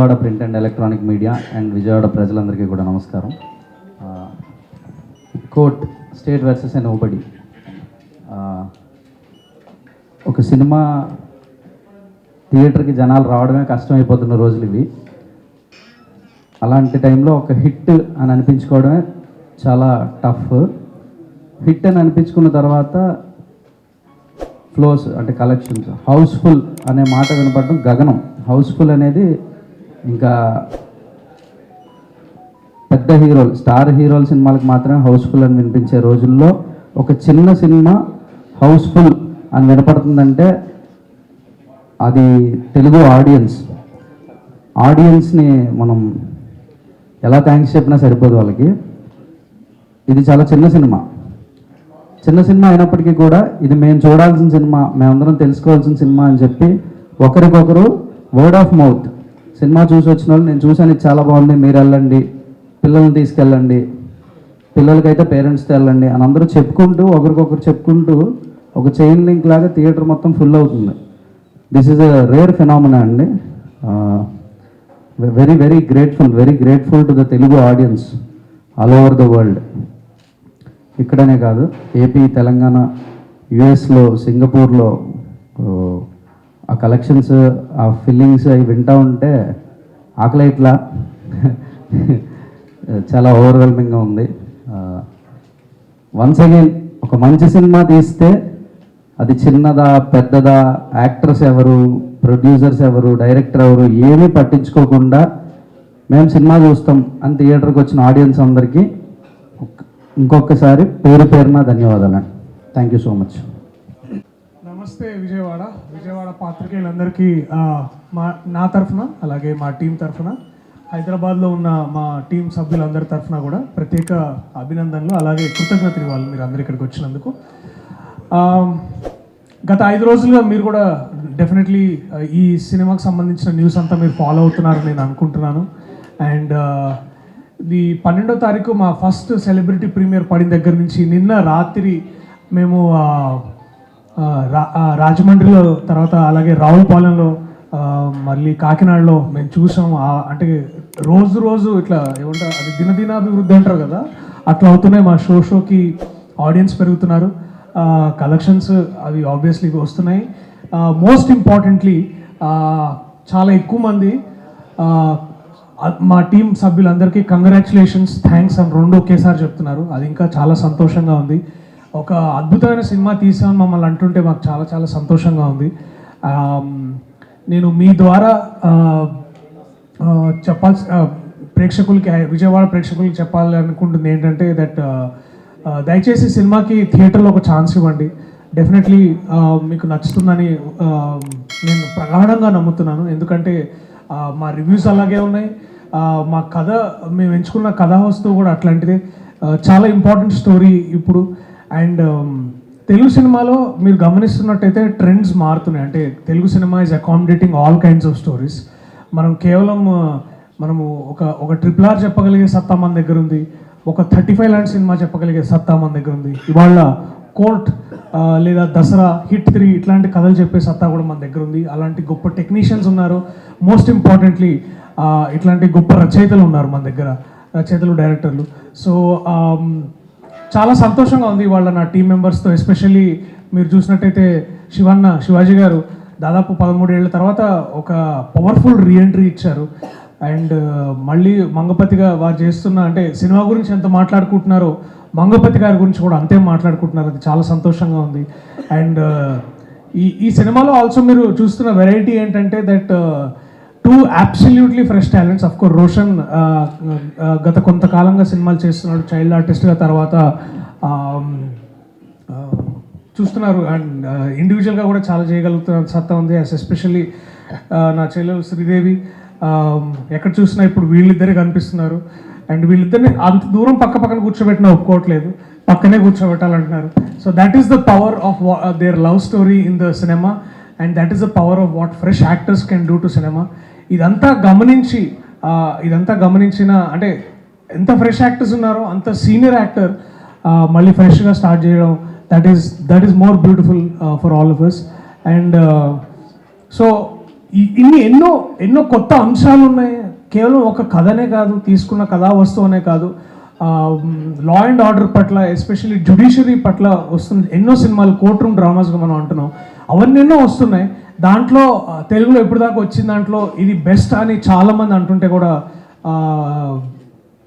Vijayawada print and electronic media and Vijayawada ప్రజలందరికీ కూడా నమస్కారం. Court state versus and nobody ఒక సినిమా థియేటర్కి జనాలు రావడమే కష్టమైపోతున్న రోజులు ఇవి. అలాంటి టైంలో ఒక హిట్ అని అనిపించుకోవడమే చాలా టఫ్. హిట్ అని అనిపించుకున్న తర్వాత ఫ్లోస్ అంటే కలెక్షన్స్ హౌస్ఫుల్ అనే మాట వినపడడం గగనం. హౌస్ఫుల్ అనేది ఇంకా పెద్ద హీరోలు స్టార్ హీరోల సినిమాలకు మాత్రమే హౌస్ఫుల్ అని వినిపించే రోజుల్లో ఒక చిన్న సినిమా హౌస్ఫుల్ అని వినపడుతుందంటే అది తెలుగు ఆడియన్స్. ఆడియన్స్ని మనం ఎలా థ్యాంక్స్ చెప్పినా సరిపోదు వాళ్ళకి. ఇది చాలా చిన్న సినిమా. చిన్న సినిమా అయినప్పటికీ కూడా ఇది మేము చూడాల్సిన సినిమా మేమందరం తెలుసుకోవాల్సిన సినిమా అని చెప్పి ఒకరికొకరు వర్డ్ ఆఫ్ మౌత్ సినిమా చూసి వచ్చిన వాళ్ళు నేను చూశాను ఇది చాలా బాగుంది మీరు వెళ్ళండి పిల్లల్ని తీసుకెళ్ళండి పిల్లలకైతే పేరెంట్స్తో వెళ్ళండి అని అందరూ చెప్పుకుంటూ ఒకరికొకరు చెప్పుకుంటూ ఒక చైన్ లింక్ లాగా థియేటర్ మొత్తం ఫుల్ అవుతుంది. This is a rare phenomena అండి. Very very grateful very grateful to the Telugu audience all over the world ఇక్కడనే కాదు ఏపీ తెలంగాణ యుఎస్లో సింగపూర్లో ఆ కలెక్షన్స్ ఆ ఫీలింగ్స్ అవి వింటూ ఉంటే ఆకలి ఇట్లా చాలా ఓవర్వెల్మింగ్గా ఉంది. వన్స్ అగైన్ ఒక మంచి సినిమా తీస్తే అది చిన్నదా పెద్దదా యాక్టర్స్ ఎవరు ప్రొడ్యూసర్స్ ఎవరు డైరెక్టర్ ఎవరు ఏమీ పట్టించుకోకుండా మేము సినిమా చూస్తాం అని థియేటర్కి వచ్చిన ఆడియన్స్ అందరికీ ఇంకొకసారి పేరు పేరున ధన్యవాదాలు థ్యాంక్ యూ సో మచ్ నమస్తే విజయవాడ. పాత్రికేయులందరికీ మా నా తరఫున అలాగే మా టీం తరఫున హైదరాబాద్లో ఉన్న మా టీం సభ్యులందరి తరఫున కూడా ప్రత్యేక అభినందనలు అలాగే కృతజ్ఞతలు ఇవ్వాలి మీరు అందరు ఇక్కడికి వచ్చినందుకు. గత ఐదు రోజులుగా మీరు కూడా డెఫినెట్లీ ఈ సినిమాకి సంబంధించిన న్యూస్ అంతా మీరు ఫాలో అవుతున్నారని నేను అనుకుంటున్నాను. అండ్ ది పన్నెండో తారీఖు మా ఫస్ట్ సెలబ్రిటీ ప్రీమియర్ పడిన దగ్గర నుంచి నిన్న రాత్రి మేము రాజమండ్రిలో తర్వాత అలాగే రావులపాలెంలో మళ్ళీ కాకినాడలో మేము చూసాం అంటే రోజు రోజు ఇట్లా ఏమంటారు అది దినదినాభివృద్ధి అంటారు కదా అట్లా అవుతున్నాయి మా షో షోకి ఆడియన్స్ పెరుగుతున్నారు. కలెక్షన్స్ అవి ఆబ్వియస్లీ వస్తున్నాయి. మోస్ట్ ఇంపార్టెంట్లీ చాలా ఎక్కువ మంది మా టీం సభ్యులందరికీ కంగ్రాచులేషన్స్ థ్యాంక్స్ అని రెండు ఒకేసారి చెప్తున్నారు. అది ఇంకా చాలా సంతోషంగా ఉంది. ఒక అద్భుతమైన సినిమా తీసామని మమ్మల్ని అంటుంటే మాకు చాలా చాలా సంతోషంగా ఉంది. నేను మీ ద్వారా చెప్పాల్సి ప్రేక్షకులకి విజయవాడ ప్రేక్షకులకి చెప్పాలి అనుకుంటుంది ఏంటంటే దట్ దయచేసి సినిమాకి థియేటర్లో ఒక ఛాన్స్ ఇవ్వండి. డెఫినెట్లీ మీకు నచ్చుతుందని నేను ప్రగాఢంగా నమ్ముతున్నాను. ఎందుకంటే మా రివ్యూస్ అలాగే ఉన్నాయి. మా కథ మేము ఎంచుకున్న కథా వస్తువు కూడా అట్లాంటిదే. చాలా ఇంపార్టెంట్ స్టోరీ ఇప్పుడు. అండ్ um, తెలుగు సినిమాలో మీరు గమనిస్తున్నట్టయితే ట్రెండ్స్ మారుతున్నాయి. అంటే Telugu cinema is accommodating all kinds of stories మనం కేవలం uh, మనము ఒక ఒక ట్రిపుల్ ఆర్ చెప్పగలిగే సత్తా మన దగ్గర ఉంది. ఒక థర్టీ ఫైవ్ లాంటి సినిమా చెప్పగలిగే సత్తా మన దగ్గర ఉంది. ఇవాళ కోర్ట్ uh, లేదా దసరా హిట్ త్రీ ఇట్లాంటి కథలు చెప్పే సత్తా కూడా మన దగ్గర ఉంది. అలాంటి గొప్ప టెక్నీషియన్స్ ఉన్నారు. మోస్ట్ ఇంపార్టెంట్లీ uh, ఇట్లాంటి గొప్ప రచయితలు ఉన్నారు మన దగ్గర. రచయితలు డైరెక్టర్లు సో um, చాలా సంతోషంగా ఉంది వాళ్ళ నా టీం మెంబర్స్తో ఎస్పెషల్లీ మీరు చూసినట్టయితే శివన్న శివాజీ గారు దాదాపు పదమూడేళ్ళ తర్వాత ఒక పవర్ఫుల్ రీఎంట్రీ ఇచ్చారు. అండ్ uh, మళ్ళీ మంగపతిగా వారు చేస్తున్న అంటే సినిమా గురించి ఎంత మాట్లాడుకుంటున్నారో మంగపతి గారి గురించి కూడా అంతే మాట్లాడుకుంటున్నారు. అది చాలా సంతోషంగా ఉంది. అండ్ uh, ఈ ఈ సినిమాలో ఆల్సో మీరు చూస్తున్న వెరైటీ ఏంటంటే that two absolutely fresh talents of course Roshan గత కొంతకాలంగా సినిమాలు చేస్తున్నాడు. చైల్డ్ ఆర్టిస్ట్గా తర్వాత um, uh, చూస్తున్నారు. అండ్ ఇండివిజువల్గా uh, కూడా చాలా చేయగలుగుతున్న సత్తా ఉంది. ఎస్పెషల్లీ uh, నా చెల్లెలు శ్రీదేవి. Um, ఎక్కడ చూసినా ఇప్పుడు వీళ్ళిద్దరే కనిపిస్తున్నారు. అండ్ వీళ్ళిద్దరిని అంత దూరం పక్క పక్కన కూర్చోబెట్టినా ఒప్పుకోవట్లేదు. పక్కనే కూర్చోబెట్టాలంటున్నారు. So that is the power of their love story in the cinema and that is the power of what fresh actors can do to cinema ఇదంతా గమనించి ఇదంతా గమనించిన అంటే ఎంత ఫ్రెష్ యాక్టర్స్ ఉన్నారో అంత సీనియర్ యాక్టర్ మళ్ళీ ఫ్రెష్గా స్టార్ట్ చేయడం that is that is more beautiful for all of us and so ఇన్ని ఎన్నో ఎన్నో కొత్త అంశాలు ఉన్నాయి. కేవలం ఒక కథనే కాదు తీసుకున్న కథా వస్తువునే కాదు. లా అండ్ ఆర్డర్ పట్ల ఎస్పెషల్లీ జ్యుడిషియరీ పట్ల వస్తుంది ఎన్నో సినిమాలు కోర్ట్ రూమ్ డ్రామాస్గా మనం అంటున్నాం. అవన్నీ ఎన్నో వస్తున్నాయి. దాంట్లో తెలుగులో ఎప్పుడు దాకా వచ్చిన దాంట్లో ఇది బెస్ట్ అని చాలామంది అంటుంటే కూడా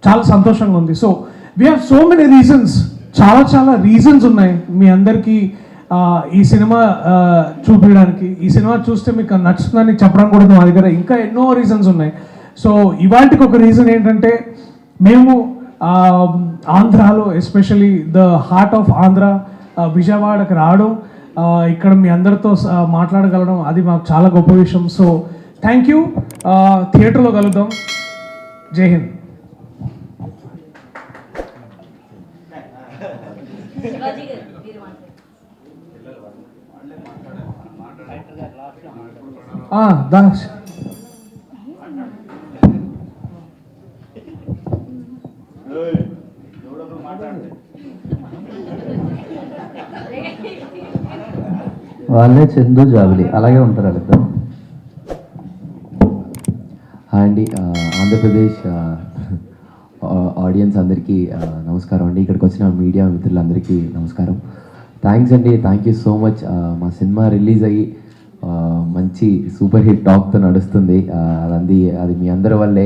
చాలా సంతోషంగా ఉంది. So we have so many reasons చాలా చాలా రీజన్స్ ఉన్నాయి మీ అందరికీ ఈ సినిమా చూపించడానికి. ఈ సినిమా చూస్తే మీకు నచ్చుతుందని చెప్పడం కూడా మా దగ్గర ఇంకా ఎన్నో రీజన్స్ ఉన్నాయి. సో ఇవాటికి ఒక రీజన్ ఏంటంటే మేము ఆంధ్రాలో especially the heart of Andhra విజయవాడకి రావడం ఇక్కడ మీ అందరితో మాట్లాడగలడం అది మాకు చాలా గొప్ప విషయం. సో థ్యాంక్ యూ థియేటర్లో కలుద్దాం. జై హింద్. దాస్ వాళ్ళే చందు జాబిలి. అలాగే ఉంటారు వాళ్ళిద్దరు. హాయ్ అండి. ఆంధ్రప్రదేశ్ ఆడియన్స్ అందరికీ నమస్కారం అండి. ఇక్కడికి వచ్చిన మీడియా మిత్రులందరికీ నమస్కారం. థ్యాంక్స్ అండి. థ్యాంక్ యూ సో మచ్ మా సినిమా రిలీజ్ అయ్యి మంచి సూపర్ హిట్ టాక్తో నడుస్తుంది. అది అది మీ అందరి వల్లే.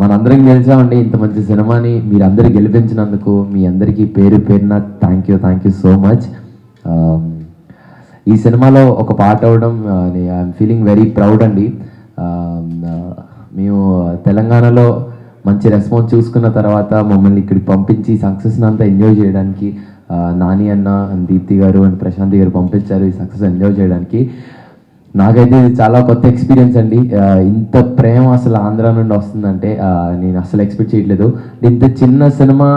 మనందరం గెలిచామండి ఇంత మంచి సినిమాని మీరందరూ గెలిపించినందుకు మీ అందరికీ పేరు పేరున thank you thank you so much ఈ సినిమాలో ఒక పార్ట్ అవ్వడం ఐఎమ్ ఫీలింగ్ వెరీ ప్రౌడ్ అండి. మేము తెలంగాణలో మంచి రెస్పాన్స్ చూసుకున్న తర్వాత మమ్మల్ని ఇక్కడికి పంపించి సక్సెస్ని అంతా ఎంజాయ్ చేయడానికి నాని అన్న అండ్ దీప్తి గారు అండ్ ప్రశాంతి గారు పంపించారు ఈ సక్సెస్ ఎంజాయ్ చేయడానికి. నాకైతే ఇది చాలా కొత్త ఎక్స్పీరియన్స్ అండి. ఇంత ప్రేమ అసలు ఆంధ్ర నుండి వస్తుందంటే నేను అసలు ఎక్స్పెక్ట్ చేయట్లేదు. ఇంత చిన్న సినిమా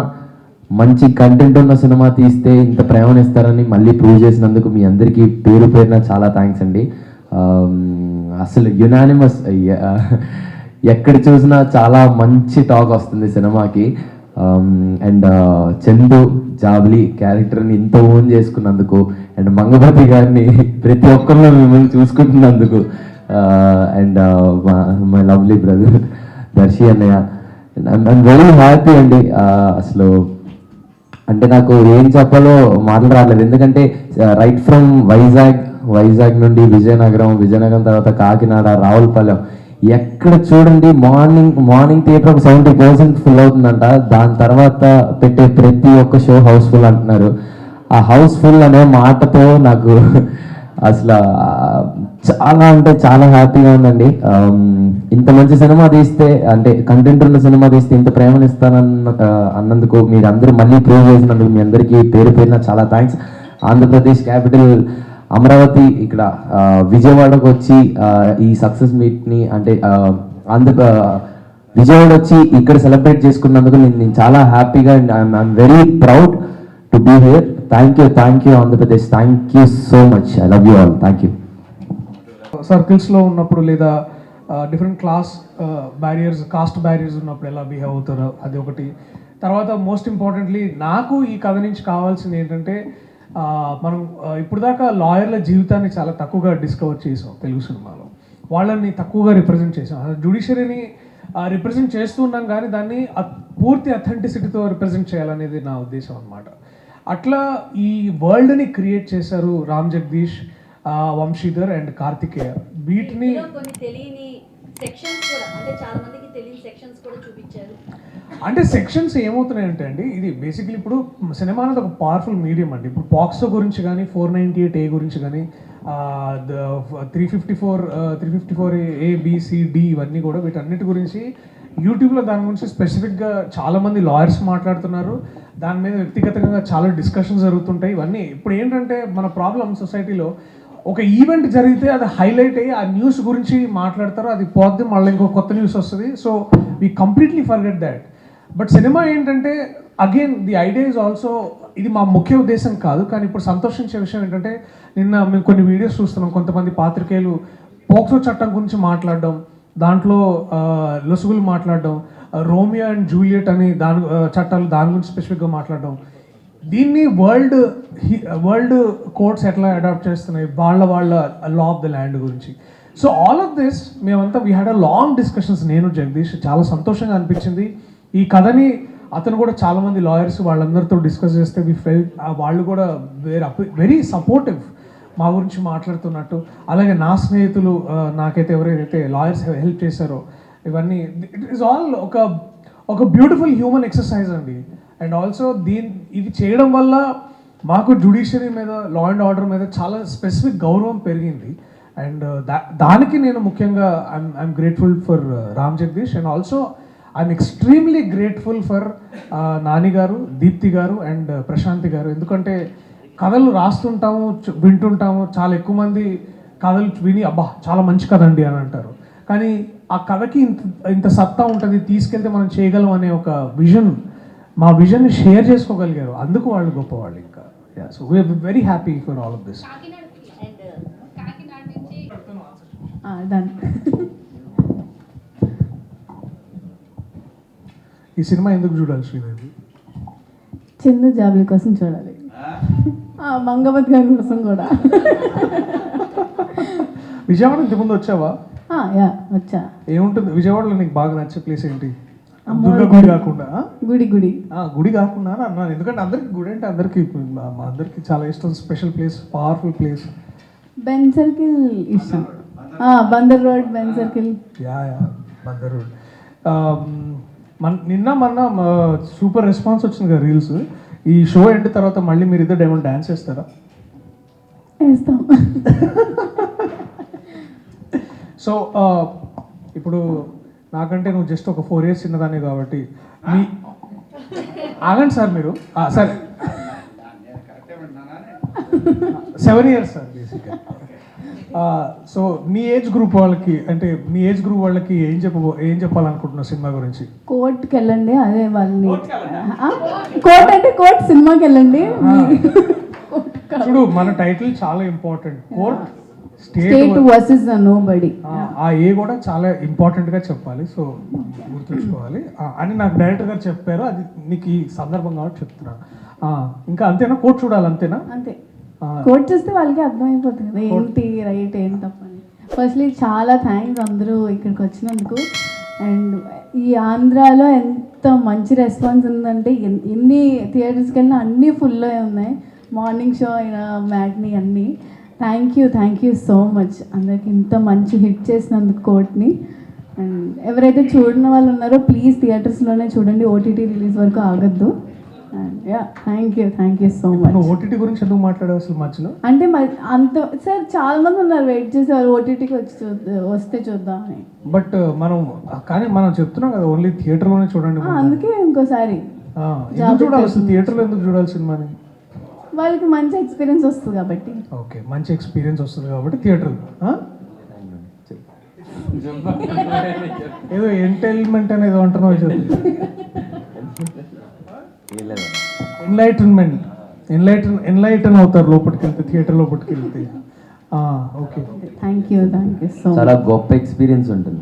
మంచి కంటెంట్ ఉన్న సినిమా తీస్తే ఇంత ప్రేమనిస్తారని మళ్ళీ ప్రూవ్ చేసినందుకు మీ అందరికీ పేరు పేరున చాలా థ్యాంక్స్ అండి. అసలు యునానిమస్ ఎక్కడ చూసినా చాలా మంచి టాక్ వస్తుంది సినిమాకి. అండ్ చందు జాబ్లీ క్యారెక్టర్ని ఇంత ఓన్ చేసుకున్నందుకు అండ్ మంగపతి గారిని ప్రతి ఒక్కరిలో మిమ్మల్ని చూసుకుంటున్నందుకు and my lovely brother Darshi అన్నయ్య. ఐమ్ వెరీ హ్యాపీ అండి. అసలు అంటే నాకు ఏం చెప్పాలో మాటలు రావట్లేదు. ఎందుకంటే రైట్ ఫ్రమ్ వైజాగ్ వైజాగ్ నుండి విజయనగరం విజయనగరం తర్వాత కాకినాడ రావులపాలెం ఎక్కడ చూడండి మార్నింగ్ మార్నింగ్ థియేటర్ ఒక సెవెంటీ పర్సెంట్ ఫుల్ అవుతుందంట. దాని తర్వాత పెట్టే ప్రతి ఒక్క షో హౌస్ఫుల్ అంటున్నారు. ఆ హౌస్ఫుల్ అనే మాటతో నాకు అసలు చాలా అంటే చాలా హ్యాపీగా ఉందండి. ఇంత మంచి సినిమా తీస్తే అంటే కంటెంట్ ఉన్న సినిమా తీస్తే ఇంత ప్రేమను ఇస్తానన్న అన్నందుకు మీరు అందరూ మళ్ళీ ప్రూవ్ చేసినందుకు మీ అందరికీ పేరు పేరున చాలా థ్యాంక్స్ ఆంధ్రప్రదేశ్ క్యాపిటల్ అమరావతి ఇక్కడ విజయవాడకు వచ్చి ఈ సక్సెస్ మీట్ని అంటే ఆంధ్ర విజయవాడ వచ్చి ఇక్కడ సెలబ్రేట్ చేసుకున్నందుకు నేను నేను చాలా హ్యాపీగా and I'm very proud to be here thank you thank you Andhra Pradesh. Thank you so much I love you all thank you సర్కిల్స్లో ఉన్నప్పుడు లేదా different class barriers caste barriers ఉన్నప్పుడు ఎలా బిహేవ్ అవుతారో అది ఒకటి. తర్వాత మోస్ట్ ఇంపార్టెంట్లీ నాకు ఈ కథ నుంచి కావాల్సింది ఏంటంటే మనం ఇప్పుడు దాకా లాయర్ల జీవితాన్ని చాలా తక్కువగా డిస్కవర్ చేసాం తెలుగు సినిమాలో. వాళ్ళని తక్కువగా రిప్రజెంట్ చేసాం. జుడిషియరీని రిప్రజెంట్ చేస్తూ ఉన్నాం కానీ దాన్ని పూర్తి అథెంటిసిటీతో రిప్రజెంట్ చేయాలనేది నా ఉద్దేశం అనమాట అట్లా ఈ వరల్డ్ని క్రియేట్ చేశారు రామ్ జగదీష్. వంశీధర్ అండ్ కార్తికేయ. వీటిని ఇందులో కొన్ని తెలియని సెక్షన్స్ కూడా అంటే చాలా మందికి తెలియని సెక్షన్స్ కూడా చూపించారు. అంటే సెక్షన్స్ ఏమవుతున్నాయంటే అండి ఇది బేసిక్లీ ఇప్పుడు సినిమా అనేది ఒక పవర్ఫుల్ మీడియం అండి. ఇప్పుడు పాక్సో గురించి కానీ ఫోర్ నైంటీ ఎయిట్ ఏ గురించి కానీ three fifty four three fifty four A D ఇవన్నీ కూడా వీటన్నిటి గురించి యూట్యూబ్లో దాని గురించి స్పెసిఫిక్గా చాలామంది లాయర్స్ మాట్లాడుతున్నారు. దాని మీద వ్యక్తిగతంగా చాలా డిస్కషన్స్ జరుగుతుంటాయి. ఇవన్నీ ఇప్పుడు ఏంటంటే మన ప్రాబ్లం సొసైటీలో ఒక ఈవెంట్ జరిగితే అది హైలైట్ అయ్యి ఆ న్యూస్ గురించి మాట్లాడతారు అది పోద్ది మళ్ళీ ఇంకో కొత్త న్యూస్ వస్తుంది. So we completely forget that but cinema ఏంటంటే again the idea is also ఇది మా ముఖ్య ఉద్దేశం కాదు కానీ ఇప్పుడు సంతోషించే విషయం ఏంటంటే నిన్న మేము కొన్ని వీడియోస్ చూస్తున్నాం కొంతమంది పాత్రికేయులు పోక్సో చట్టం గురించి మాట్లాడడం దాంట్లో లొసుగులు మాట్లాడడం రోమియో అండ్ జూలియట్ అని దాని చట్టాలు దాని గురించి స్పెసిఫిక్గా మాట్లాడడం దీన్ని వరల్డ్ వరల్డ్ కోర్ట్స్ ఎట్లా అడాప్ట్ చేస్తున్నాయి? వాళ్ళ వాళ్ళ లా ఆఫ్ ద ల్యాండ్ గురించి. సో ఆల్ ఆఫ్ దిస్ మేమంతా we had a long discussions నేను జగదీష్ చాలా సంతోషంగా అనిపించింది. ఈ కథని అతను కూడా చాలామంది లాయర్స్ వాళ్ళందరితో డిస్కస్ చేస్తే వి ఫెల్ వాళ్ళు కూడా వేర్ వెరీ సపోర్టివ్ మా గురించి మాట్లాడుతున్నట్టు. అలాగే నా స్నేహితులు నాకైతే ఎవరైతే లాయర్స్ హెల్ప్ చేశారో ఇవన్నీ ఇట్ ఈస్ ఆల్ ఒక ఒక బ్యూటిఫుల్ హ్యూమన్ ఎక్సర్సైజ్ అండి. అండ్ ఆల్సో దీని ఇది చేయడం వల్ల మాకు జుడిషియరీ మీద లా అండ్ ఆర్డర్ మీద చాలా స్పెసిఫిక్ గౌరవం పెరిగింది. అండ్ uh, దానికి నేను ముఖ్యంగా I'm I'm grateful for Ram Jagadeesh and also I'm extremely grateful for Nani గారు దీప్తి గారు అండ్ ప్రశాంతి uh, గారు. ఎందుకంటే కథలు రాస్తుంటాము వింటుంటాము. చాలా ఎక్కువ మంది కథలు విని అబ్బా చాలా మంచి కథ అండి అని అంటారు. కానీ ఆ కథకి ఇంత ఇంత సత్తా ఉంటుంది తీసుకెళ్తే మనం చేయగలం అనే ఒక విజన్ మా విజన్ని షేర్ చేసుకోగలిగారు. అందుకు వాళ్ళు గొప్పవాళ్ళు ఇంకా. So we are very happy for all of this and Kakinada నుంచి డన్ ఈ సినిమా ఎందుకు చూడాలి శ్రీదేవి? చిన్న జాబుల కోసం చూడాలి. ఆ, మంగవత్ గారి కోసం కూడా. విజయవాడ ఇంతకుముందు వచ్చావా? ఆ, యా వచ్చా. ఏముంటుంది? విజయవాడలో నీకు బాగా నచ్చే ప్లేస్ ఏంటి? గుడి కాకుండా? గుడి గుడి. ఆ, గుడి కాకుండా అని అన్నాను. ఎందుకంటే అందరికి గుడి అంటే అందరికి అందరికి చాలా ఇష్టం. Special place powerful place. Benz circle ఇష్టం. ఆ, Bandar road Benz circle. Yeah yeah Bandar road. మన నిన్న మొన్న సూపర్ రెస్పాన్స్ వచ్చింది కదా రీల్స్. ఈ షో ఎండ్ తర్వాత మళ్ళీ మీరు ఇద్దరు ఏమైనా డ్యాన్స్ చేస్తారా? వేస్తాం. సో ఇప్పుడు నాకంటే నువ్వు జస్ట్ ఒక ఫోర్ ఇయర్స్ చిన్నదాన్ని కాబట్టి మీ ఆగండి సార్ మీరు. ఆ, సరే. సెవెన్ ఇయర్స్ సార్ బేసిక్గా సో మీ ఏజ్ గ్రూప్ వాళ్ళకి అంటే మీ ఏజ్ గ్రూప్ వాళ్ళకి ఏం చెప్ప ఏం చెప్పాలనుకుంటున్నావు సినిమా గురించి? కోర్ట్కి వెళ్ళండి అదే వాళ్ళని. కోర్ట్ అంటే కోర్ట్ సినిమాకి వెళ్ళండి చూడు మన టైటిల్ చాలా important court state versus nobody ఆ ఏ కూడా చాలా ఇంపార్టెంట్గా చెప్పాలి. సో గుర్తుంచుకోవాలి. అని నాకు డైరెక్టర్ గారు చెప్పారు. అది నీకు ఈ సందర్భం కాబట్టి చెప్తున్నాను ఇంకా అంతేనా? కోర్ట్ చూడాలి అంతేనా? అంతే. కోర్ట్ చూస్తే వాళ్ళకి అర్థమైపోతుంది ఏంటి రైట్ ఏంటి తప్పని ఫస్ట్లీ చాలా థ్యాంక్స్ అందరూ ఇక్కడికి వచ్చినందుకు. అండ్ ఈ ఆంధ్రాలో ఎంత మంచి రెస్పాన్స్ ఉందంటే ఎన్- ఎన్ని థియేటర్స్కి వెళ్ళినా అన్నీ ఫుల్ ఉన్నాయి. మార్నింగ్ షో అయినా మ్యాట్ని అన్నీ. Thank you thank you so much అందరికి ఇంత మంచి హిట్ చేసినందుకు కోర్ట్ని అండ్ ఎవరైతే చూడని వాళ్ళు ఉన్నారో ప్లీజ్ థియేటర్స్లోనే చూడండి. ఓటీటీ రిలీజ్ వరకు ఆగద్దు. And yeah thank you thank you so much OTT గురించి ఎందుకు మాట్లాడావు అసలు మధ్యలో? అంటే అంత సార్ చాలా మంది ఉన్నారు వెయిట్ చేసేవారు ఓటీటీకి వచ్చి చూద్దాం వస్తే చూద్దామని బట్ మనం కానీ మనం చెప్తున్నాం కదా ఓన్లీ థియేటర్లోనే చూడండి అందుకే ఇంకోసారి చూడాలి అసలు థియేటర్లో ఎందుకు చూడాలి సినిమాని? వాళ్ళకి మంచి ఎక్స్పీరియన్స్ వస్తుంది కాబట్టి. ఓకే మంచి ఎక్స్పీరియన్స్ వస్తుంది కాబట్టి థియేటర్. ఏదో ఎంటైల్మెంట్ అనేది అంటున్నావు ఎన్లైటన్మెంట్ ఎన్లైటన్ ఎన్లైటన్ అవుతారు లోపలికి వెళ్తే థియేటర్ లోపలికి వెళ్తే okay. Thank you thank you so చాలా గొప్ప ఎక్స్పీరియన్స్ ఉంటుంది.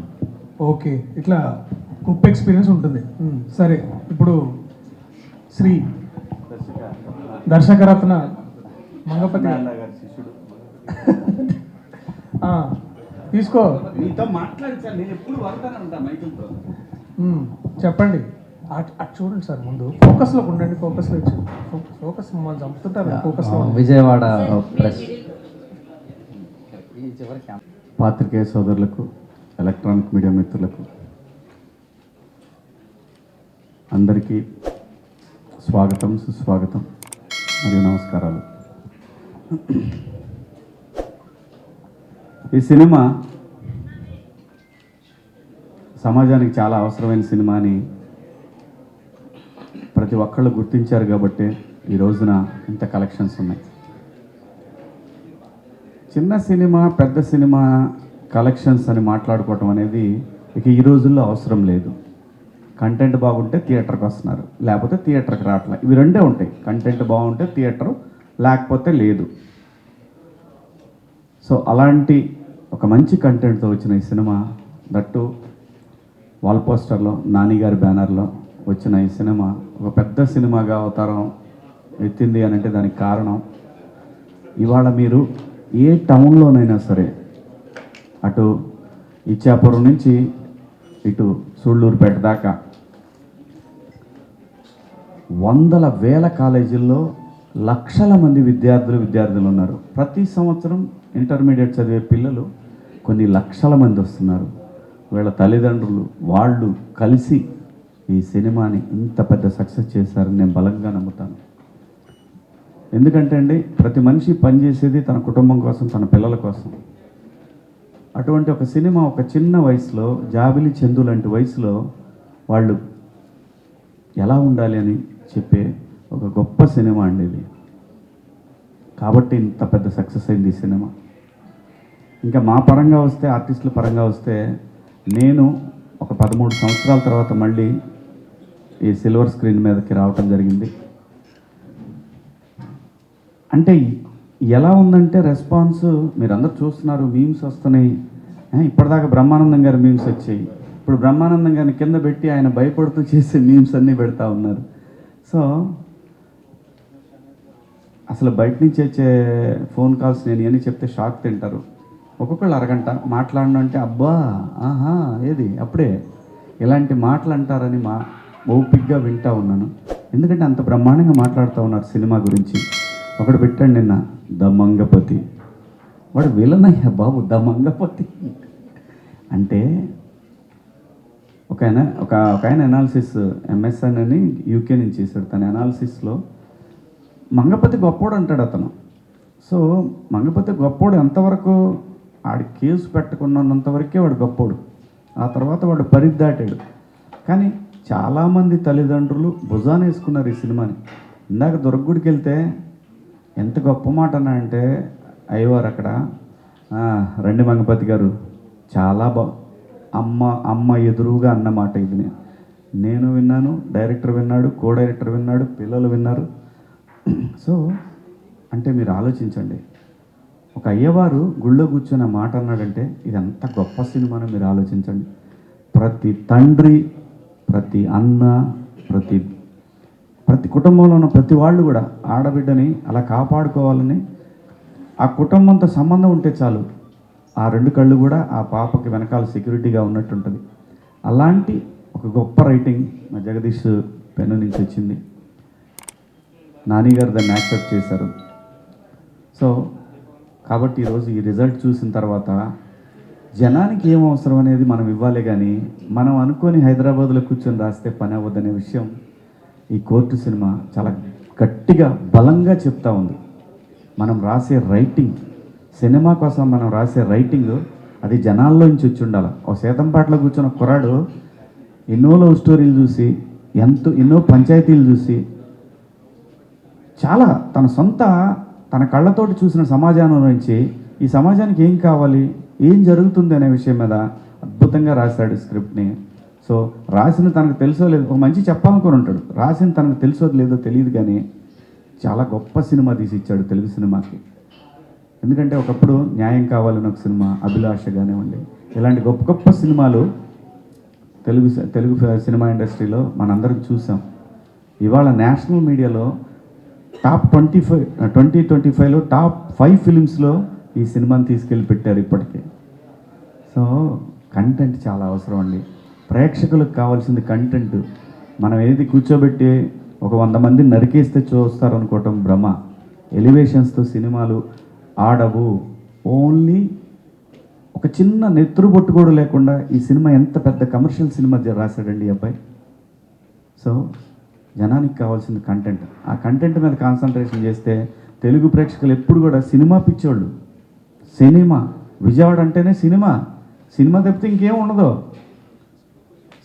ఓకే ఇట్లా గొప్ప ఎక్స్పీరియన్స్ ఉంటుంది. సరే ఇప్పుడు శ్రీ దర్శకరత్న మంగపతి. ఆ, తీసుకో. నేను ఎప్పుడు మైకులతో మ్మ్. చెప్పండి. అటు అటు చూడండి సార్ ముందు. ఫోకస్లో ఉండండి ఫోకస్లో వచ్చి ఫోకస్ మమ్మల్ని చంపుతుంటారు ఫోకస్లో ఆ, విజయవాడ ప్రెస్. పాత్రికేయ సోదరులకు ఎలక్ట్రానిక్ మీడియా మిత్రులకు అందరికీ స్వాగతం సుస్వాగతం. మరియు నమస్కారాలు. ఈ సినిమా సమాజానికి చాలా అవసరమైన సినిమా అని ప్రతి ఒక్కళ్ళు గుర్తించారు కాబట్టి ఈ రోజున ఇంత కలెక్షన్స్ ఉన్నాయి. చిన్న సినిమా పెద్ద సినిమా కలెక్షన్స్ అని మాట్లాడుకోవటం అనేది ఇక ఈ రోజుల్లో అవసరం లేదు. కంటెంట్ బాగుంటే థియేటర్కి వస్తున్నారు. లేకపోతే థియేటర్కి రావట్లే. ఇవి రెండే ఉంటాయి. కంటెంట్ బాగుంటే థియేటర్ లేకపోతే లేదు. సో అలాంటి ఒక మంచి కంటెంట్తో వచ్చిన ఈ సినిమా దట్టు వాల్ పోస్టర్లో నానిగారి బ్యానర్లో వచ్చిన ఈ సినిమా ఒక పెద్ద సినిమాగా అవతారం ఎత్తింది అని అంటే దానికి కారణం ఇవాళ మీరు ఏ టౌన్లోనైనా సరే అటు ఇచ్చాపురం నుంచి ఇటు సూళ్ళూరుపేట దాకా వందల వేల కాలేజీల్లో లక్షల మంది విద్యార్థులు విద్యార్థులు ఉన్నారు. ప్రతి సంవత్సరం ఇంటర్మీడియట్ చదివే పిల్లలు కొన్ని లక్షల మంది వస్తున్నారు. వీళ్ళ తల్లిదండ్రులు వాళ్ళు కలిసి ఈ సినిమాని ఇంత పెద్ద సక్సెస్ చేశారని నేను బలంగా నమ్ముతాను. ఎందుకంటే అండి ప్రతి మనిషి పనిచేసేది తన కుటుంబం కోసం తన పిల్లల కోసం. అటువంటి ఒక సినిమా ఒక చిన్న వయసులో జాబిలి చందు లాంటి వయసులో వాళ్ళు ఎలా ఉండాలి అని చెప్పే ఒక గొప్ప సినిమా అండి ఇది. కాబట్టి ఇంత పెద్ద సక్సెస్ అయింది ఈ సినిమా. ఇంకా మా పరంగా వస్తే ఆర్టిస్టుల పరంగా వస్తే నేను ఒక పదమూడు సంవత్సరాల తర్వాత మళ్ళీ ఈ సిల్వర్ స్క్రీన్ మీదకి రావటం జరిగింది. అంటే ఎలా ఉందంటే రెస్పాన్స్ మీరు అందరు చూస్తున్నారు మీమ్స్ వస్తున్నాయి. ఇప్పటిదాకా బ్రహ్మానందం గారి మీమ్స్ వచ్చాయి. ఇప్పుడు బ్రహ్మానందం గారిని కింద పెట్టి ఆయన భయపడుతూ చేసే మీమ్స్ అన్నీ పెడతా ఉన్నారు. సో అసలు బయట నుంచి వచ్చే ఫోన్ కాల్స్ నేను ఇవన్నీ చెప్తే షాక్ తింటారు. ఒక్కొక్కళ్ళు అరగంట మాట్లాడడం అంటే అబ్బా ఆహా ఏది? అప్పుడే. ఇలాంటి మాటలు అంటారని మా ఓపిక్గా వింటా ఉన్నాను. ఎందుకంటే అంత బ్రహ్మాండంగా మాట్లాడుతూ ఉన్నారు సినిమా గురించి. ఒకడు పెట్టాడు నిన్న ద మంగపతి వాడు విలనయ్యా బాబు ద మంగపతి అంటే ఒక ఆయన ఒక ఒక ఆయన అనాలిసిస్ ఎంఎస్ఎన్ అని యూకే నుంచి చేశాడు. తన అనాలిసిస్లో మంగపతి గొప్పోడు అంటాడు అతను. సో మంగపతి గొప్పోడు ఎంతవరకు ఆడి కేసు పెట్టుకున్నంతవరకే వాడు గొప్పోడు. ఆ తర్వాత వాడు పరిద్దాటాడు కానీ చాలామంది తల్లిదండ్రులు భుజాన వేసుకున్నారు ఈ సినిమాని. ఇందాక దుర్గుడికి వెళ్తే ఎంత గొప్ప మాట అన్నా అంటే అయ్యవారు అక్కడ రండి మంగపతి గారు చాలా బా అమ్మ అమ్మ ఎదురుగా అన్నమాట ఇది. నేను నేను విన్నాను డైరెక్టర్ విన్నాడు కో డైరెక్టర్ విన్నాడు పిల్లలు విన్నారు. సో అంటే మీరు ఆలోచించండి. ఒక అయ్యవారు గుళ్ళో కూర్చున్న మాట అన్నాడంటే ఇది ఎంత గొప్ప సినిమానో మీరు ఆలోచించండి. ప్రతి తండ్రి ప్రతి అన్న ప్రతి ప్రతి కుటుంబంలో ఉన్న ప్రతి వాళ్ళు కూడా ఆడబిడ్డని అలా కాపాడుకోవాలని ఆ కుటుంబంతో సంబంధం ఉంటే చాలు. ఆ రెండు కళ్ళు కూడా ఆ పాపకి వెనకాల సెక్యూరిటీగా ఉన్నట్టుంటుంది. అలాంటి ఒక గొప్ప రైటింగ్ మా జగదీష్ పెన్ను నుంచి వచ్చింది. నానిగారు దాన్ని యాక్సెప్ట్ చేశారు. సో కాబట్టి ఈరోజు ఈ రిజల్ట్ చూసిన తర్వాత జనానికి ఏం అవసరం అనేది మనం ఇవ్వాలి కానీ మనం అనుకొని హైదరాబాద్లో కూర్చొని రాస్తే పని అవ్వదనే విషయం ఈ కోర్టు సినిమా చాలా గట్టిగా బలంగా చెప్తా ఉంది. మనం రాసే రైటింగ్ సినిమా కోసం మనం రాసే రైటింగ్ అది జనాల్లో నుంచి వచ్చి ఉండాలి. ఒక శాతంపాటలో కూర్చున్న కుర్రాడు ఎన్నో లవ్ స్టోరీలు చూసి ఎంతో ఎన్నో పంచాయతీలు చూసి చాలా తన సొంత తన కళ్ళతోటి చూసిన సమాజాన్ని నుంచి ఈ సమాజానికి ఏం కావాలి ఏం జరుగుతుంది అనే విషయం మీద అద్భుతంగా రాశాడు స్క్రిప్ట్ని. సో రాసిన తనకు తెలుసో లేదో ఒక మంచి చెప్పాలనుకుని ఉంటాడు. రాసిన తనకు తెలుసో లేదో తెలియదు కానీ చాలా గొప్ప సినిమా తీసి ఇచ్చాడు తెలుగు సినిమాకి. ఎందుకంటే ఒకప్పుడు న్యాయం కావాలని ఒక సినిమా అభిలాష కానివ్వండి ఇలాంటి గొప్ప గొప్ప సినిమాలు తెలుగు తెలుగు సినిమా ఇండస్ట్రీలో మనందరం చూసాం. ఇవాళ నేషనల్ మీడియాలో top twenty five twenty twenty ఫైవ్లో టాప్ ఫైవ్ ఫిలిమ్స్లో ఈ సినిమాని తీసుకెళ్ళి పెట్టారు ఇప్పటికే. సో కంటెంట్ చాలా అవసరం అండి. ప్రేక్షకులకు కావాల్సింది కంటెంట్. మనం ఏది కూర్చోబెట్టి ఒక వంద మంది నరికేస్తే చూస్తారు అనుకోవటం భ్రమ. ఎలివేషన్స్తో సినిమాలు ఆడవు. ఓన్లీ ఒక చిన్న నెత్తురుబొట్టు కూడా లేకుండా ఈ సినిమా ఎంత పెద్ద కమర్షియల్ సినిమా రాశాడండి ఈ అబ్బాయి. సో జనానికి కావాల్సింది కంటెంట్ ఆ కంటెంట్ మీద కాన్సన్ట్రేషన్ చేస్తే తెలుగు ప్రేక్షకులు ఎప్పుడు కూడా సినిమా పిచ్చోళ్ళు. సినిమా. విజయవాడ అంటేనే సినిమా. సినిమా తప్పితే ఇంకేం ఉండదు.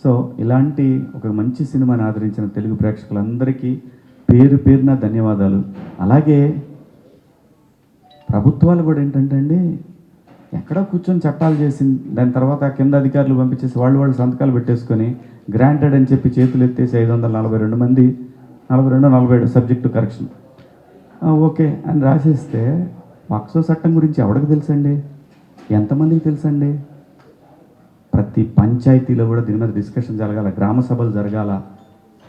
సో ఇలాంటి ఒక మంచి సినిమాని ఆదరించిన తెలుగు ప్రేక్షకులందరికీ పేరు పేరున ధన్యవాదాలు. అలాగే ప్రభుత్వాలు కూడా ఏంటంటే అండి ఎక్కడో కూర్చొని చట్టాలు చేసి దాని తర్వాత కింద అధికారులు పంపించేసి వాళ్ళు వాళ్ళు సంతకాలు పెట్టేసుకొని గ్రాంటెడ్ అని చెప్పి చేతులు ఎత్తేసి ఐదు వందల నలభై రెండు మంది నలభై రెండు నలభై ఏడు సబ్జెక్టు కరెక్షన్ ఓకే అని రాసేస్తే పక్సో చట్టం గురించి ఎవరికి తెలుసండి? ఎంతమందికి తెలుసండి? ప్రతి పంచాయతీలో కూడా దీని మీద డిస్కషన్ జరగాల గ్రామ సభలు జరగాల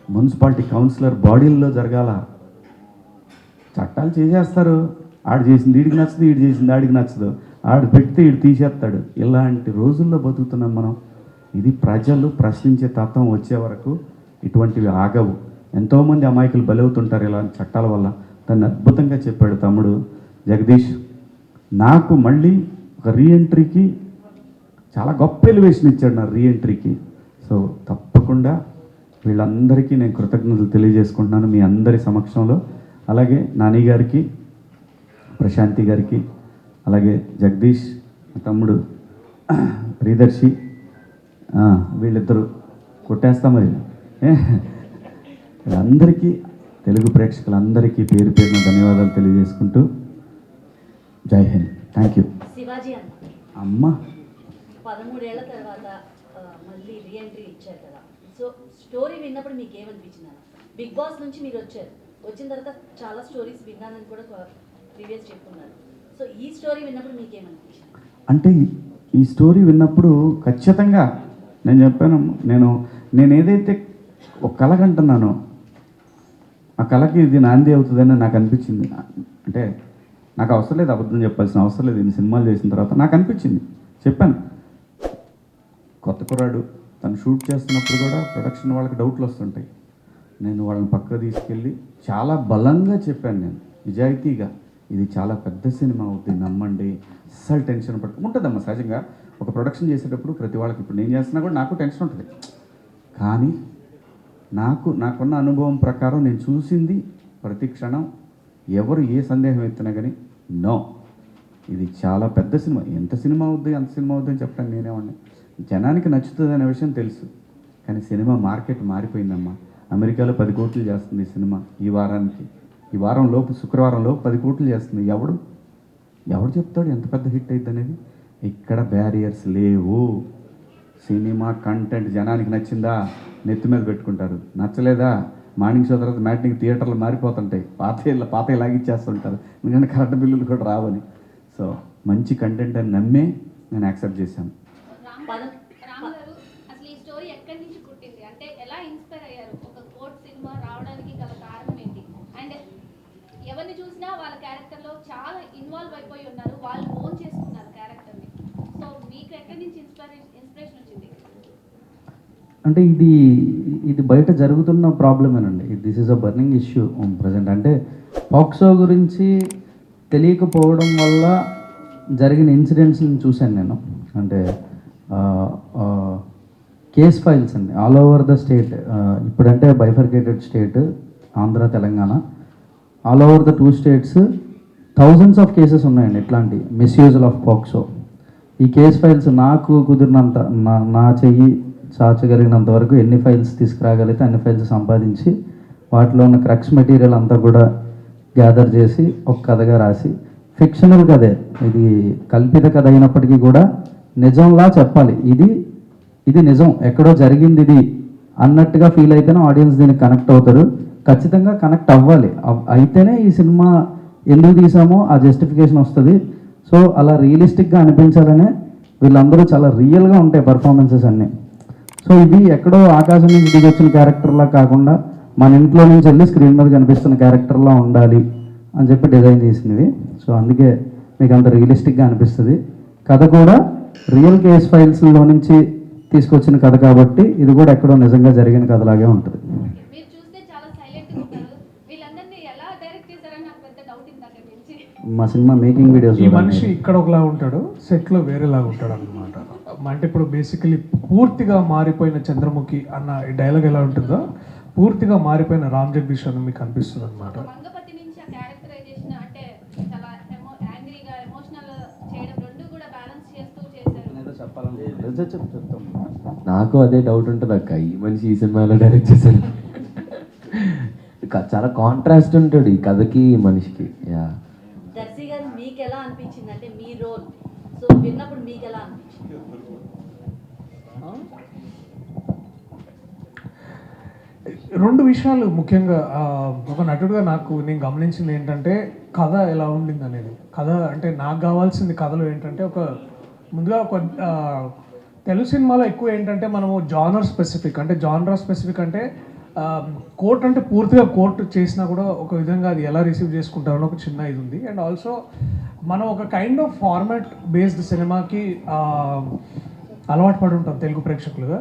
మున్సిపాలిటీ కౌన్సిలర్ బాడీల్లో జరగాల. చట్టాలు చేసేస్తారు. ఆడు చేసింది వీడికి నచ్చదు వీడు చేసింది ఆడికి నచ్చదు. ఆడు పెడితే వీడు తీసేస్తాడు. ఇలాంటి రోజుల్లో బతుకుతున్నాం మనం. ఇది ప్రజలు ప్రశ్నించే తత్వం వచ్చే వరకు ఇటువంటివి ఆగవు. ఎంతోమంది అమాయకులు బలవుతుంటారు ఇలాంటి చట్టాల వల్ల. దాన్ని అద్భుతంగా చెప్పాడు తమ్ముడు జగదీష్. నాకు మళ్ళీ ఒక రీఎంట్రీకి చాలా గొప్ప ఎలివేషన్ ఇచ్చాడు నా రీఎంట్రీకి సో తప్పకుండా వీళ్ళందరికీ నేను కృతజ్ఞతలు తెలియజేసుకుంటున్నాను మీ అందరి సమక్షంలో. అలాగే నాని గారికి ప్రశాంతి గారికి అలాగే జగదీష్ తమ్ముడు ప్రియదర్శి వీళ్ళిద్దరు కొట్టేస్తా మరి? వీళ్ళందరికీ తెలుగు ప్రేక్షకులందరికీ పేరు పేరున ధన్యవాదాలు తెలియజేసుకుంటూ జై హింద్. Thank you. అమ్మ. పదమూడేళ్ళ తర్వాత మళ్ళీ రీఎంట్రీ ఇచ్చారు కదా. సో స్టోరీ విన్నప్పుడు మీకు ఏమనిపించింది బిగ్ బాస్ నుంచి మీరు వచ్చారు. వచ్చిన తర్వాత చాలా స్టోరీస్ విన్నానని కూడా ప్రీవియస్ సో ఈ స్టోరీ విన్నప్పుడు అంటే ఈ- ఈ స్టోరీ విన్నప్పుడు ఖచ్చితంగా నేను చెప్పాను నేను నేను ఏదైతే ఒక కళ కంటున్నానో ఆ కళకి ఇది నాంది అవుతుందని నాకు అనిపించింది. అంటే నాకు అవసరం లేదు అబద్ధం చెప్పాల్సిన అవసరం లేదు ఇన్ని సినిమాలు చేసిన తర్వాత నాకు అనిపించింది. చెప్పాను. కొత్త కుర్రాడు తను షూట్ చేస్తున్నప్పుడు కూడా ప్రొడక్షన్ వాళ్ళకి డౌట్లు వస్తుంటాయి. నేను వాళ్ళని పక్క తీసుకెళ్ళి చాలా బలంగా చెప్పాను నేను నిజాయితీగా. ఇది చాలా పెద్ద సినిమా అవుతుంది నమ్మండి. అస్సలు టెన్షన్ పట్టు ఉంటుందమ్మా సహజంగా. ఒక ప్రొడక్షన్ చేసేటప్పుడు ప్రతి వాళ్ళకి ఇప్పుడు నేను చేస్తున్నా కూడా నాకు టెన్షన్ ఉంటుంది. కానీ నాకు నాకున్న అనుభవం ప్రకారం నేను చూసింది ప్రతి క్షణం ఎవరు ఏ సందేహం ఎత్తినా కానీ నో. ఇది చాలా పెద్ద సినిమా. ఎంత సినిమా అవుద్ది అంత సినిమా అవుద్ది అని చెప్పడం నేనేమన్నా. జనానికి నచ్చుతుంది అనే విషయం తెలుసు. కానీ సినిమా మార్కెట్ మారిపోయిందమ్మా. అమెరికాలో పది కోట్లు చేస్తుంది ఈ సినిమా ఈ వారానికి. ఈ వారం లోపు శుక్రవారం లోపు పది కోట్లు చేస్తుంది ఎవడు? ఎవడు చెప్తాడు ఎంత పెద్ద హిట్ అయింది అనేది ఇక్కడ బ్యారియర్స్ లేవు. సినిమా కంటెంట్ జనానికి నచ్చిందా? నెత్తి మీద పెట్టుకుంటారు. నచ్చలేదా? మార్నింగ్ షో తర్వాత మ్యాటింగ్ థియేటర్లు మారిపోతుంటాయి. పాత పాత లాగిచ్చేస్తుంటారు. ఎందుకంటే కరెంట్ బిల్లులు కూడా రావని. సో మంచి కంటెంట్ అని నమ్మే నేను యాక్సెప్ట్ చేశాను రామ్ పద- రామ్ గారు అసలు ఈ స్టోరీ ఎక్కడి నుంచి పుట్టింది అంటే ఎలా ఇన్స్పైర్ అయ్యారు ఒక కోర్ట్ సినిమా రావడానికి గల కారణం ఏంటి అండ్ ఎవరిని చూసినా వాళ్ళ క్యారెక్టర్లో చాలా ఇన్వాల్వ్ అయిపోయి ఉన్నారు. వాళ్ళు ఓన్ చేసుకున్నారు క్యారెక్టర్ని సో మీకు ఎక్కడి నుంచి ఇన్స్పిరేషన్ ఇన్స్పిరేషన్ వచ్చింది? అంటే ఇది ఇది బయట జరుగుతున్న ప్రాబ్లమేనండి this is a burning issue present అంటే పాక్సో గురించి తెలియకపోవడం వల్ల జరిగిన ఇన్సిడెంట్స్ని చూశాను నేను. అంటే కేస్ ఫైల్స్ అండి. ఆల్ ఓవర్ ద స్టేట్ ఇప్పుడంటే bifurcated state Andhra Telangana. All over the two states thousands of cases ఉన్నాయండి ఇట్లాంటి మిస్యూజల్ ఆఫ్ పాక్సో ఈ కేస్ ఫైల్స్ నాకు కుదిరినంత నా నా చెయ్యి చాచగలిగినంత వరకు ఎన్ని ఫైల్స్ తీసుకురాగలిగితే అన్ని ఫైల్స్ సంపాదించి వాటిలో ఉన్న క్రక్స్ మెటీరియల్ అంతా కూడా గ్యాదర్ చేసి ఒక కథగా రాసి ఫిక్షనల్ కథే. ఇది కల్పిత కథ అయినప్పటికీ కూడా నిజంలా చెప్పాలి. ఇది ఇది నిజం. ఎక్కడో జరిగింది ఇది అన్నట్టుగా ఫీల్ అయితేనే ఆడియన్స్ దీనికి కనెక్ట్ అవుతారు. ఖచ్చితంగా కనెక్ట్ అవ్వాలి. అయితేనే ఈ సినిమా ఎందుకు తీసామో ఆ జస్టిఫికేషన్ వస్తుంది. సో అలా రియలిస్టిక్గా అనిపించాలనే వీళ్ళందరూ చాలా రియల్గా ఉంటాయి పర్ఫార్మెన్సెస్ అన్నీ. సో ఇవి ఎక్కడో ఆకాశం నుంచి దిగి వచ్చిన క్యారెక్టర్లా కాకుండా మన ఇంట్లో నుంచి వెళ్ళి స్క్రీన్ మీద కనిపిస్తున్న క్యారెక్టర్లా ఉండాలి అని చెప్పి డిజైన్ చేసినవి. సో అందుకే మీకు అంత రియలిస్టిక్గా అనిపిస్తుంది. కథ కూడా రియల్ కేస్ ఫైల్స్లో నుంచి తీసుకొచ్చిన కథ కాబట్టి ఇది కూడా ఎక్కడో నిజంగా జరిగిన కథలాగే ఉంటుంది మీరు చూస్తే చాలా సైలెంట్గా ఉంటారు వీళ్ళందరినీ ఎలా డైరెక్ట్ చేశారని నాకు పెద్ద డౌట్ ఇందాక నుంచి మా సినిమా మేకింగ్ వీడియోస్ ఈ మనిషి ఇక్కడ ఒకలా ఉంటాడు సెట్లో వేరేలాగా ఉంటాడు అనమాట అంటే ఇప్పుడు బేసికలీ పూర్తిగా మారిపోయిన చంద్రముఖి అన్న ఈ డైలాగ్ ఎలా ఉంటుందో పూర్తిగా మారిపోయిన రామ్ జగదీష్ అని మీకు అనిపిస్తుంది అనమాట మంగపతి నుంచి ఆ క్యారెక్టరైజేషన్ అంటే చాలా ఎమో యాంగ్రీగా ఎమోషనల్ చేయడం రెండు కూడా బ్యాలెన్స్ చేస్తూ చేశారు. చెప్తాం. నాకు అదే డౌట్ ఉంటుంది అక్క. ఈ మనిషి ఈ సినిమాలో డైరెక్ట్ చేశారు చాలా కాంట్రాస్ట్ ఉంటాడు ఈ కథకి ఈ మనిషికి. యా దర్శి గారు మీకు ఎలా అనిపించింది అంటే మీ రోల్ సో విన్నప్పుడు మీకు ఎలా అనిపించింది రెండు విషయాలు ముఖ్యంగా ఒక నటుడుగా నాకు నేను గమనించింది ఏంటంటే కథ ఎలా ఉండింది అనేది కథ అంటే నాకు కావాల్సింది కథలో ఏంటంటే ఒక ముందుగా ఒక తెలుగు సినిమాలో ఎక్కువ ఏంటంటే మనము జానర్ స్పెసిఫిక్ అంటే జానర్ స్పెసిఫిక్ అంటే కోర్ట్ అంటే పూర్తిగా కోర్టు చేసినా కూడా ఒక విధంగా అది ఎలా రిసీవ్ చేసుకుంటారని ఒక చిన్న ఇది ఉంది. అండ్ ఆల్సో మనం ఒక కైండ్ ఆఫ్ ఫార్మాట్ బేస్డ్ సినిమాకి అలవాటు పడి ఉంటాం తెలుగు ప్రేక్షకులుగా.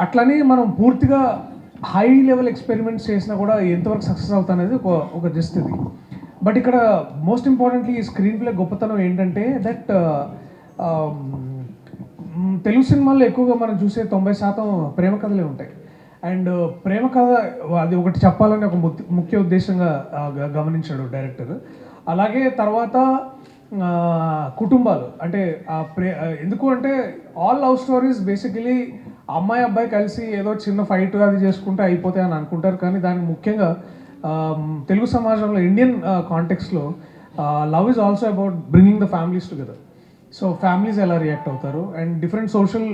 అట్లనే మనం పూర్తిగా హై లెవెల్ ఎక్స్పెరిమెంట్స్ చేసినా కూడా ఎంతవరకు సక్సెస్ అవుతానేది ఒక ఒక జస్ట్ ఇది. బట్ ఇక్కడ మోస్ట్ ఇంపార్టెంట్లీ ఈ స్క్రీన్ ప్లే గొప్పతనం ఏంటంటే దట్ uh, um, తెలుగు సినిమాల్లో ఎక్కువగా మనం చూసే తొంభై శాతం ప్రేమ కథలే ఉంటాయి. అండ్ uh, ప్రేమ కథ అది ఒకటి చెప్పాలని ఒక ముఖ్య- ముఖ్య ఉద్దేశంగా గ- గమనించాడు డైరెక్టర్ అలాగే తర్వాత కుటుంబాలు. అంటే ఆ ప్రే ఎందుకు అంటే ఆల్ లవ్ స్టోరీస్ బేసికలీ అమ్మాయి అబ్బాయి కలిసి ఏదో చిన్న ఫైట్ అది చేసుకుంటే అయిపోతాయి అని అనుకుంటారు. కానీ దానికి ముఖ్యంగా తెలుగు సమాజంలో Indian కాంటెక్స్లో love is also about bringing the families together so families ఎలా రియాక్ట్ అవుతారు? And different social